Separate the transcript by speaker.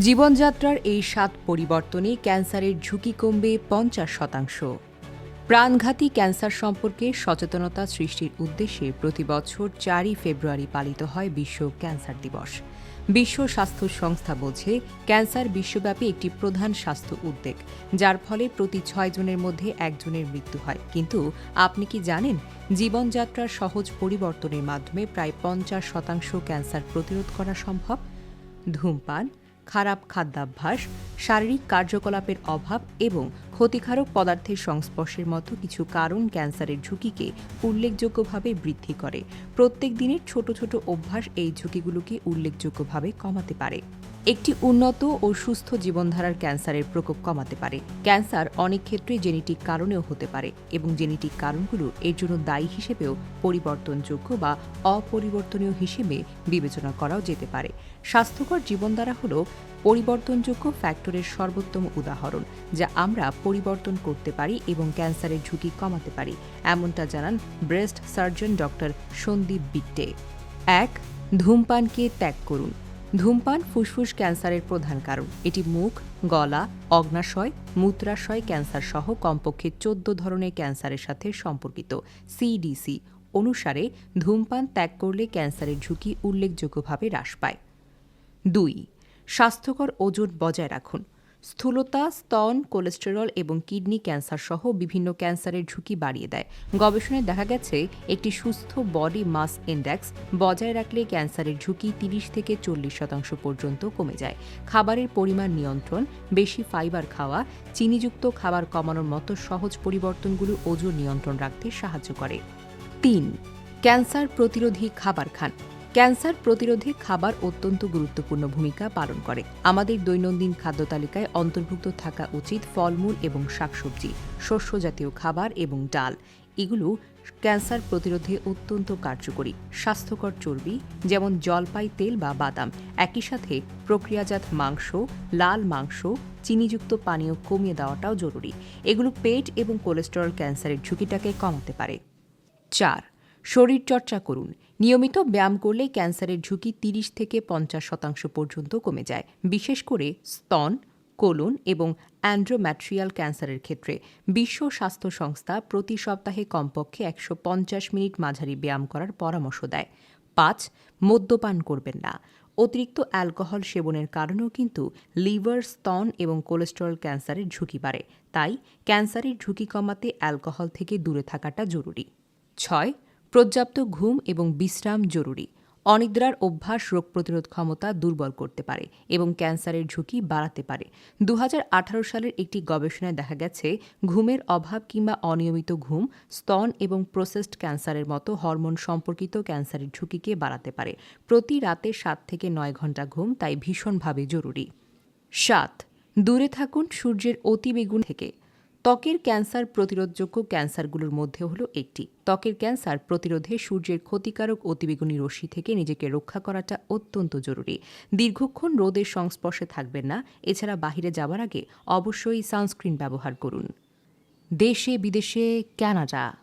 Speaker 1: জীবনযাত্রার এই সাত পরিবর্তনে ক্যান্সারের ঝুঁকি কমবে পঞ্চাশ শতাংশ। প্রাণঘাতী ক্যান্সার সম্পর্কে সচেতনতা সৃষ্টির উদ্দেশ্যে প্রতি বছর চারই ফেব্রুয়ারি পালিত হয় বিশ্ব ক্যান্সার দিবস। বিশ্ব স্বাস্থ্য সংস্থা বলছে, ক্যান্সার বিশ্বব্যাপী একটি প্রধান স্বাস্থ্য উদ্বেগ, যার ফলে প্রতি ছয় জনের মধ্যে একজনের মৃত্যু হয়। কিন্তু আপনি কি জানেন, জীবনযাত্রার সহজ পরিবর্তনের মাধ্যমে প্রায় পঞ্চাশ শতাংশ ক্যান্সার প্রতিরোধ করা সম্ভব? ধূমপান খারাপ খাদ্যাভ্যাস, শারীরিক কার্যকলাপের অভাব এবং ক্ষতিকারক পদার্থের সংস্পর্শের মতো কিছু কারণ ক্যান্সারের ঝুঁকিকে উল্লেখযোগ্যভাবে বৃদ্ধি করে। প্রত্যেক দিনের ছোট ছোট অভ্যাস এই ঝুঁকিগুলোকে উল্লেখযোগ্যভাবে কমাতে পারে। একটি উন্নত ও সুস্থ জীবনধারার ক্যান্সারের প্রকোপ কমাতে পারে। ক্যান্সার অনেক ক্ষেত্রে জেনেটিক কারণেও হতে পারে এবং জেনেটিক কারণগুলো এর জন্য দায়ী হিসেবেও পরিবর্তনযোগ্য বা অপরিবর্তনীয় হিসেবে বিবেচনা করাও যেতে পারে। স্বাস্থ্যকর জীবনধারা হল পরিবর্তনযোগ্য ফ্যাক্টরের সর্বোত্তম উদাহরণ, যা আমরা পরিবর্তন করতে পারি এবং ক্যান্সারের ঝুঁকি কমাতে পারি, এমনটা জানান breast surgeon doctor Sandeep Bitte এক, ধূমপানকে ত্যাগ করুন। ধূমপান, ফুসফুস ক্যান্সারের প্রধান কারণ। এটি মুখ, গলা, অগ্নাশয়, মূত্রাশয় ক্যান্সার সহ কমপক্ষে চোদ্দ ধরনের ক্যান্সারের সাথে সম্পর্কিত। সিডিসি অনুসারে, ধূমপান ত্যাগ করলে ক্যান্সারের ঝুঁকি উল্লেখযোগ্যভাবে হ্রাস পায়। দুই, স্বাস্থ্যকর ওজন বজায় রাখুন। স্থূলতা, স্তন, কোলেস্টেরল এবং কিডনি ক্যান্সার সহ বিভিন্ন ক্যান্সারের ঝুঁকি বাড়িয়ে দেয়। গবেষণায় দেখা গেছে, একটি সুস্থ বডি মাস ইন্ডেক্স বজায় রাখলে ক্যান্সারের ঝুঁকি তিরিশ থেকে চল্লিশ শতাংশ পর্যন্ত কমে যায়। খাবারের পরিমাণ নিয়ন্ত্রণ, বেশি ফাইবার খাওয়া, চিনিযুক্ত খাবার কমানোর মতো সহজ পরিবর্তনগুলো ওজন নিয়ন্ত্রণ রাখতে সাহায্য করে। তিন, ক্যান্সার প্রতিরোধী খাবার খান। ক্যান্সার প্রতিরোধে খাবার অত্যন্ত গুরুত্বপূর্ণ ভূমিকা পালন করে। আমাদের দৈনন্দিন খাদ্য তালিকায় অন্তর্ভুক্ত থাকা উচিত ফলমূল এবং শাকসবজি শস্য জাতীয় খাবার এবং ডাল। এগুলো ক্যান্সার প্রতিরোধে অত্যন্ত কার্যকরী, স্বাস্থ্যকর চর্বি, যেমন জলপাই, তেল বা বাদাম। একই সাথে প্রক্রিয়াজাত মাংস, লাল মাংস, চিনিযুক্ত পানীয় কমিয়ে দেওয়াটাও জরুরি। এগুলো পেট এবং কোলেস্টেরল ক্যান্সারের ঝুঁকিটাকে কমাতে পারে। চার শরীরচর্চা করুন। নিয়মিত ব্যায়াম করলে ক্যান্সারের ঝুঁকি তিরিশ থেকে পঞ্চাশ শতাংশ পর্যন্ত কমে যায়। বিশেষ করে স্তন, কোলন এবং অ্যান্ড্রোম্যাট্রিয়াল ক্যান্সারের ক্ষেত্রে। বিশ্ব স্বাস্থ্য সংস্থা প্রতি সপ্তাহে কমপক্ষে একশো পঞ্চাশ মিনিট মাঝারি ব্যায়াম করার পরামর্শ দেয়। পাঁচ, মদ্যপান করবেন না। অতিরিক্ত অ্যালকোহল সেবনের কারণেও কিন্তু লিভার, স্তন এবং কোলেস্টেরল ক্যান্সারের ঝুঁকি বাড়ে। তাই ক্যান্সারের ঝুঁকি কমাতে অ্যালকোহল থেকে দূরে থাকাটা জরুরি। ছয় পর্যাপ্ত ঘুম এবং বিশ্রাম জরুরি। অনিদ্রার অভ্যাস রোগ প্রতিরোধ ক্ষমতা দুর্বল করতে পারে এবং ক্যান্সারের ঝুঁকি বাড়াতে পারে। দু হাজার আঠারো সালের একটি গবেষণায় দেখা গেছে, ঘুমের অভাব কিংবা অনিয়মিত ঘুম, স্তন এবং প্রসেসড ক্যান্সারের মতো হরমোন সম্পর্কিত ক্যান্সারের ঝুঁকিকে বাড়াতে পারে। প্রতি রাতে সাত থেকে নয় ঘণ্টা ঘুম তাই ভীষণভাবে জরুরি। সাত, দূরে থাকুন সূর্যের অতিবেগুন থেকে। ত্বকের ক্যান্সার প্রতিরোধযোগ্য ক্যান্সারগুলোর মধ্যে হলো একটি। ত্বকের ক্যান্সার প্রতিরোধে সূর্যের ক্ষতিকারক অতিবেগুনি রশ্মি থেকে নিজেকে রক্ষা করাটা অত্যন্ত জরুরি। দীর্ঘক্ষণ রোদের সংস্পর্শে থাকবেন না, এছাড়া বাহিরে যাওয়ার আগে অবশ্যই সানস্ক্রিন ব্যবহার করুন। দেশে বিদেশে কানাডা